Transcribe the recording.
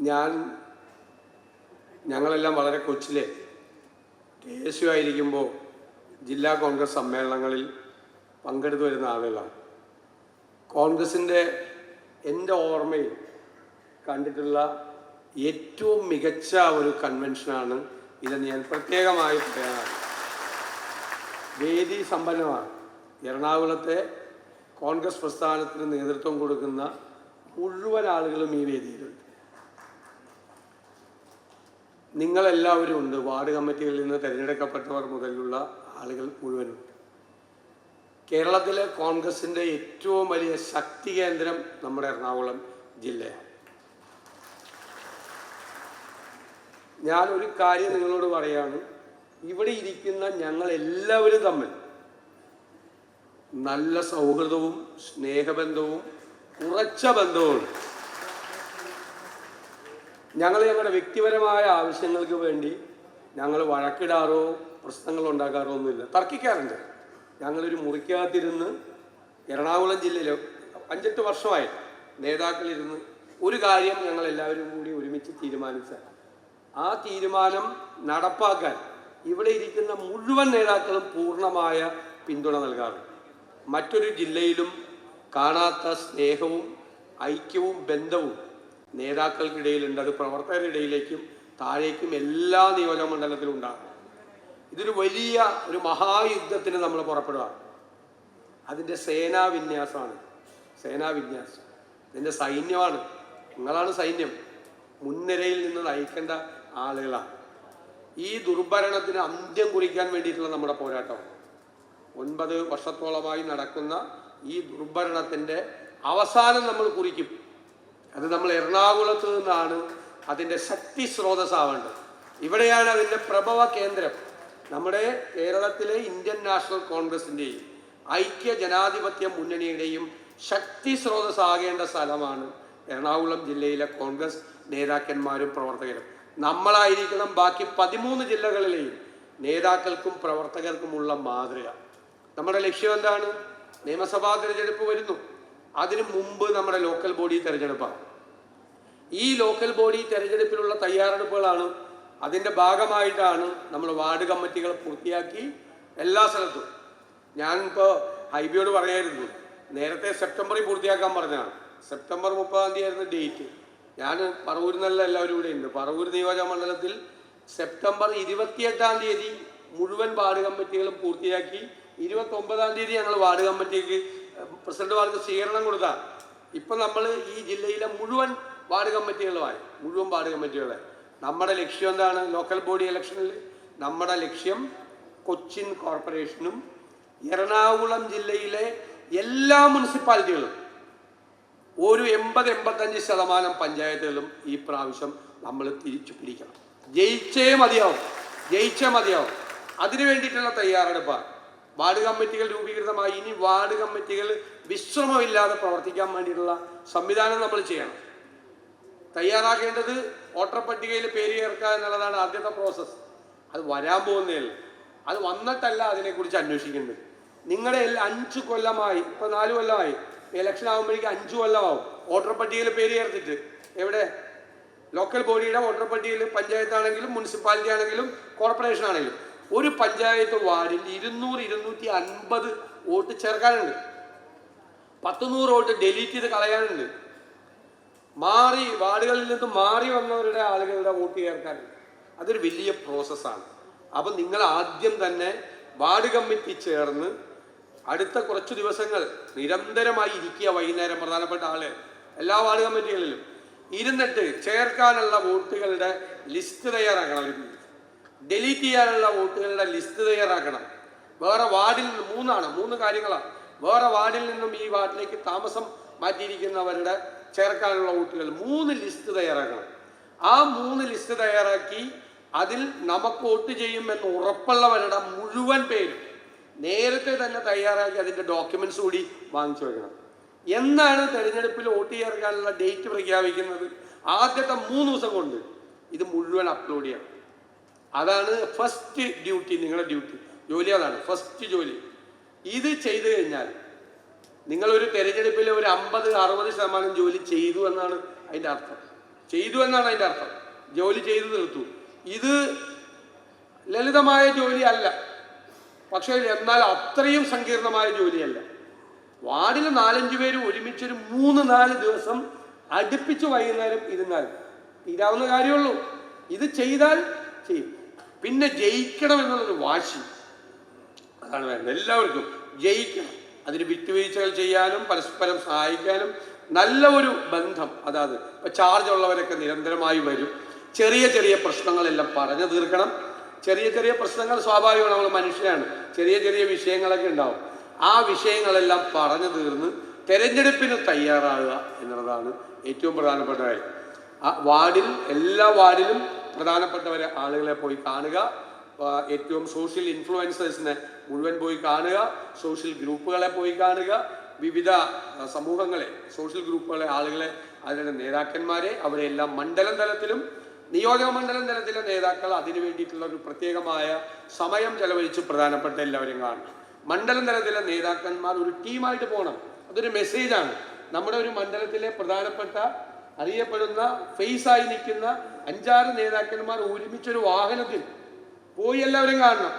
ഞാൻ ഞങ്ങളെല്ലാം വളരെ കൊച്ചിലെ കെ എസ് യു ആയിരിക്കുമ്പോൾ ജില്ലാ കോൺഗ്രസ് സമ്മേളനങ്ങളിൽ പങ്കെടുത്തു വരുന്ന ആളുകളാണ്. കോൺഗ്രസിന്റെ എന്റെ ഓർമ്മയിൽ കണ്ടിട്ടുള്ള ഏറ്റവും മികച്ച ഒരു കൺവെൻഷനാണ് ഇതെന്ന് ഞാൻ പ്രത്യേകമായി പറയാനാണ്. വേദി സമ്പന്നമാണ്. എറണാകുളത്തെ കോൺഗ്രസ് പ്രസ്ഥാനത്തിന് നേതൃത്വം കൊടുക്കുന്ന മുഴുവൻ ആളുകളും ഈ വേദിയിലുണ്ട്. നിങ്ങളെല്ലാവരും ഉണ്ട്. വാർഡ് കമ്മിറ്റികളിൽ നിന്ന് തിരഞ്ഞെടുക്കപ്പെട്ടവർ മുതലുള്ള ആളുകൾ മുഴുവനുണ്ട് കേരളത്തിലെ കോൺഗ്രസിന്റെ ഏറ്റവും വലിയ ശക്തി കേന്ദ്രം നമ്മുടെ എറണാകുളം ജില്ലയാണ്. ഞാൻ ഒരു കാര്യം നിങ്ങളോട് പറയാണ്. ഇവിടെ ഇരിക്കുന്ന ഞങ്ങൾ എല്ലാവരും തമ്മിൽ നല്ല സൗഹൃദവും സ്നേഹബന്ധവും ഉറച്ച ബന്ധവുമുണ്ട് ഞങ്ങൾ ഞങ്ങളുടെ വ്യക്തിപരമായ ആവശ്യങ്ങൾക്ക് വേണ്ടി ഞങ്ങൾ വഴക്കിടാറോ പ്രശ്നങ്ങൾ ഉണ്ടാക്കാറോ ഒന്നുമില്ല. തർക്കിക്കാറുണ്ട്. ഞങ്ങളൊരു മുറിക്കകത്തിരുന്ന് എറണാകുളം ജില്ലയിൽ അഞ്ചെട്ട് വർഷമായി നേതാക്കളിരുന്ന് ഒരു കാര്യം ഞങ്ങൾ എല്ലാവരും കൂടി ഒരുമിച്ച് തീരുമാനിച്ച ആ തീരുമാനം നടപ്പാക്കാൻ ഇവിടെ ഇരിക്കുന്ന മുഴുവൻ നേതാക്കളും പൂർണമായ പിന്തുണ നൽകാറുണ്ട്. മറ്റൊരു ജില്ലയിലും കാണാത്ത സ്നേഹവും ഐക്യവും ബന്ധവും നേതാക്കൾക്കിടയിലുണ്ട് അത് പ്രവർത്തകരുടെ ഇടയിലേക്കും താഴേക്കും എല്ലാ നിയോജകമണ്ഡലത്തിലും ഉണ്ടാകും ഇതൊരു വലിയ ഒരു മഹായുദ്ധത്തിന് നമ്മൾ പുറപ്പെടുക. അതിന്റെ സേനാവിന്യാസമാണ്. സേനാവിന്യാസം. ഇതിന്റെ സൈന്യമാണ്. നിങ്ങളാണ് സൈന്യം. മുൻനിരയിൽ നിന്ന് നയിക്കേണ്ട ആളുകളാണ്. ഈ ദുർഭരണത്തിന് അന്ത്യം കുറിക്കാൻ വേണ്ടിയിട്ടുള്ള നമ്മുടെ പോരാട്ടം. ഒൻപത് വർഷത്തോളമായി നടക്കുന്ന ഈ ദുർഭരണത്തിന്റെ അവസാനം നമ്മൾ കുറിക്കും. അത് നമ്മൾ എറണാകുളത്ത് നിന്നാണ് അതിന്റെ ശക്തി സ്രോതസ്സാവേണ്ടത്. ഇവിടെയാണ് അതിന്റെ പ്രഭവ കേന്ദ്രം. നമ്മുടെ കേരളത്തിലെ ഇന്ത്യൻ നാഷണൽ കോൺഗ്രസിന്റെയും ഐക്യ ജനാധിപത്യ മുന്നണിയുടെയും ശക്തി സ്രോതസ്സാകേണ്ട സ്ഥലമാണ് എറണാകുളം ജില്ലയിലെ കോൺഗ്രസ് നേതാക്കന്മാരും പ്രവർത്തകരും. നമ്മളായിരിക്കണം ബാക്കി പതിമൂന്ന് ജില്ലകളിലെയും നേതാക്കൾക്കും പ്രവർത്തകർക്കുമുള്ള മാതൃക. നമ്മുടെ ലക്ഷ്യം എന്താണ്? നിയമസഭാ തിരഞ്ഞെടുപ്പ് വരുന്നു. അതിനു മുമ്പ് നമ്മുടെ ലോക്കൽ ബോഡി തിരഞ്ഞെടുപ്പാണ് ഈ ലോക്കൽ ബോഡി തെരഞ്ഞെടുപ്പിനുള്ള തയ്യാറെടുപ്പുകളാണ് അതിന്റെ ഭാഗമായിട്ടാണ് നമ്മൾ വാർഡ് കമ്മിറ്റികൾ പൂർത്തിയാക്കി എല്ലാ സ്ഥലത്തും. ഞാൻ ഇപ്പോൾ ഹൈബിയോട് പറയായിരുന്നു നേരത്തെ സെപ്റ്റംബറിൽ പൂർത്തിയാക്കാൻ പറഞ്ഞതാണ്. സെപ്റ്റംബർ മുപ്പതാം തീയതി ആയിരുന്നു ഡേറ്റ് ഞാൻ പറവൂരിൽ നിന്നല്ല എല്ലാവരും ഇവിടെ ഉണ്ട്. പറവൂർ നിയോജക മണ്ഡലത്തിൽ സെപ്റ്റംബർ ഇരുപത്തിയെട്ടാം തീയതി മുഴുവൻ വാർഡ് കമ്മിറ്റികളും പൂർത്തിയാക്കി ഇരുപത്തി ഒമ്പതാം തീയതി ഞങ്ങൾ വാർഡ് കമ്മിറ്റിക്ക് പ്രസിഡന്റുമാർക്ക് സ്വീകരണം കൊടുത്താൽ ഇപ്പം നമ്മൾ ഈ ജില്ലയിലെ മുഴുവൻ വാർഡ് കമ്മിറ്റികളുമായി മുഴുവൻ വാർഡ് കമ്മിറ്റികളെ. നമ്മുടെ ലക്ഷ്യം എന്താണ്? ലോക്കൽ ബോഡി ഇലക്ഷനിൽ നമ്മുടെ ലക്ഷ്യം കൊച്ചിൻ കോർപ്പറേഷനും എറണാകുളം ജില്ലയിലെ എല്ലാ മുനിസിപ്പാലിറ്റികളും ഒരു എൺപത് എൺപത്തഞ്ച് ശതമാനം പഞ്ചായത്തുകളും ഈ പ്രാവശ്യം നമ്മൾ തിരിച്ചു പിടിക്കണം. ജയിച്ചേ മതിയാവും. ജയിച്ചേ മതിയാവും. അതിനു വേണ്ടിയിട്ടുള്ള തയ്യാറെടുപ്പാണ്. വാർഡ് കമ്മിറ്റികൾ രൂപീകൃതമായി. ഇനി വാർഡ് കമ്മിറ്റികൾ വിശ്രമമില്ലാതെ പ്രവർത്തിക്കാൻ വേണ്ടിയിട്ടുള്ള സംവിധാനം നമ്മൾ ചെയ്യണം. തയ്യാറാക്കേണ്ടത് വോട്ടർ പട്ടികയിൽ പേര് ചേർക്കുക എന്നുള്ളതാണ് ആദ്യത്തെ പ്രോസസ്സ് അത് വരാൻ പോകുന്നതല്ല അത് വന്നിട്ടല്ല അതിനെക്കുറിച്ച് അന്വേഷിക്കേണ്ടത്. നിങ്ങളുടെ അഞ്ച് കൊല്ലമായി ഇപ്പൊ നാല് കൊല്ലമായി ഇലക്ഷൻ ആകുമ്പോഴേക്കും അഞ്ചു കൊല്ലമാവും വോട്ടർ പട്ടികയിൽ പേര് ചേർത്തിട്ട്. എവിടെ? ലോക്കൽ ബോഡിയുടെ വോട്ടർ പട്ടികയിൽ പഞ്ചായത്താണെങ്കിലും മുനിസിപ്പാലിറ്റി ആണെങ്കിലും കോർപ്പറേഷൻ ആണെങ്കിലും. ഒരു പഞ്ചായത്ത് വാർഡിൽ ഇരുന്നൂറ് ഇരുന്നൂറ്റി അൻപത് വോട്ട് ചേർക്കാനുണ്ട്. പത്ത് നൂറ് വോട്ട് ഡെലീറ്റ് ചെയ്ത് കളയാനുണ്ട്. മാറി വാർഡുകളിൽ നിന്ന് മാറി വന്നവരുടെ ആളുകളുടെ വോട്ട് ചേർക്കാനുണ്ട്. അതൊരു വലിയ പ്രോസസ്സാണ് അപ്പം നിങ്ങൾ ആദ്യം തന്നെ വാർഡ് കമ്മിറ്റി ചേർന്ന് അടുത്ത കുറച്ച് ദിവസങ്ങൾ നിരന്തരമായി ഇരിക്കുക വൈകുന്നേരം പ്രധാനപ്പെട്ട ആൾ. എല്ലാ വാർഡ് കമ്മിറ്റികളിലും. ഇരുന്നിട്ട് ചേർക്കാനുള്ള വോട്ടുകളുടെ ലിസ്റ്റ് തയ്യാറാക്കണം ഡിലീറ്റ് ചെയ്യാനുള്ള വോട്ടുകളുടെ ലിസ്റ്റ് തയ്യാറാക്കണം. വേറെ വാർഡിൽ നിന്ന് മൂന്നാണ് മൂന്ന് കാര്യങ്ങളാണ്. വേറെ വാർഡിൽ നിന്നും ഈ വാർഡിലേക്ക് താമസം മാറ്റിയിരിക്കുന്നവരുടെ ചേർക്കാനുള്ള വോട്ടുകൾ മൂന്ന് ലിസ്റ്റ് തയ്യാറാക്കണം. ആ മൂന്ന് ലിസ്റ്റ് തയ്യാറാക്കി അതിൽ നമുക്ക് വോട്ട് ചെയ്യുമെന്ന് ഉറപ്പുള്ളവരുടെ മുഴുവൻ പേരും നേരത്തെ തന്നെ തയ്യാറാക്കി അതിന്റെ ഡോക്യുമെന്റ്സ് കൂടി വാങ്ങിച്ചു വെക്കണം. എന്നാണ് തെരഞ്ഞെടുപ്പിൽ വോട്ട് ചേർക്കാനുള്ള ഡേറ്റ് പ്രഖ്യാപിക്കുന്നത്? ആദ്യത്തെ മൂന്ന് ദിവസം കൊണ്ട് ഇത് മുഴുവൻ അപ്ലോഡ് ചെയ്യണം. അതാണ് ഫസ്റ്റ് ഡ്യൂട്ടി നിങ്ങളുടെ ഡ്യൂട്ടി ജോലി അതാണ് ഫസ്റ്റ് ജോലി. ഇത് ചെയ്തു കഴിഞ്ഞാൽ നിങ്ങളൊരു തെരഞ്ഞെടുപ്പിൽ ഒരു അമ്പത് അറുപത് ശതമാനം ജോലി ചെയ്തു എന്നാണ് അതിന്റെ അർത്ഥം. ചെയ്തു എന്നാണ് അതിന്റെ അർത്ഥം. ജോലി ചെയ്തു തീർത്തു. ഇത് ലളിതമായ ജോലി അല്ല. പക്ഷേ എന്നാൽ അത്രയും സങ്കീർണമായ ജോലിയല്ല വാർഡിൽ നാലഞ്ച് പേര് ഒരുമിച്ചൊരു മൂന്ന് നാല് ദിവസം അടുപ്പിച്ച് വൈകുന്നേരം ഇരുന്നാൽ തീരാവുന്ന കാര്യമുള്ളൂ. ഇത് ചെയ്താൽ ചെയ്യും. പിന്നെ ജയിക്കണം എന്നുള്ളൊരു വാശി. അതാണ് വേണ്ടത്. എല്ലാവർക്കും ജയിക്കണം. അതിന് വിട്ടുവീഴ്ചകൾ ചെയ്യാനും പരസ്പരം സഹായിക്കാനും നല്ല ഒരു ബന്ധം. അതായത് ചാർജ് ഉള്ളവരൊക്കെ നിരന്തരമായി വരും. ചെറിയ ചെറിയ പ്രശ്നങ്ങളെല്ലാം പറഞ്ഞു തീർക്കണം. ചെറിയ ചെറിയ പ്രശ്നങ്ങൾ സ്വാഭാവികമാണ്. നമ്മൾ മനുഷ്യരാണ്. ചെറിയ ചെറിയ വിഷയങ്ങളൊക്കെ ഉണ്ടാവും. ആ വിഷയങ്ങളെല്ലാം പറഞ്ഞു തീർന്ന് തെരഞ്ഞെടുപ്പിന് തയ്യാറാകുക എന്നുള്ളതാണ് ഏറ്റവും പ്രധാനപ്പെട്ട കാര്യം. ആ വാർഡിൽ എല്ലാ വാർഡിലും പ്രധാനപ്പെട്ടവരെ ആളുകളെ പോയി കാണുക. ഏറ്റവും സോഷ്യൽ ഇൻഫ്ലുവൻസേഴ്സിനെ മുഴുവൻ പോയി കാണുക. സോഷ്യൽ ഗ്രൂപ്പുകളെ പോയി കാണുക. വിവിധ സമൂഹങ്ങളെ സോഷ്യൽ ഗ്രൂപ്പുകളെ ആളുകളെ അതിന്റെ നേതാക്കന്മാരെ അവരെല്ലാം മണ്ഡലം തലത്തിലും നിയോജക മണ്ഡലം തലത്തിലെ നേതാക്കൾ അതിനു വേണ്ടിയിട്ടുള്ള ഒരു പ്രത്യേകമായ സമയം ചെലവഴിച്ച് പ്രധാനപ്പെട്ട എല്ലാവരും കാണണം. മണ്ഡലം തലത്തിലെ നേതാക്കന്മാർ ഒരു ടീമായിട്ട് പോകണം. അതൊരു മെസ്സേജാണ് നമ്മുടെ ഒരു മണ്ഡലത്തിലെ പ്രധാനപ്പെട്ട അറിയപ്പെടുന്ന ഫേസായി നിൽക്കുന്ന അഞ്ചാറ് നേതാക്കന്മാർ ഒരുമിച്ചൊരു വാഹനത്തിൽ പോയി എല്ലാവരും കാണണം.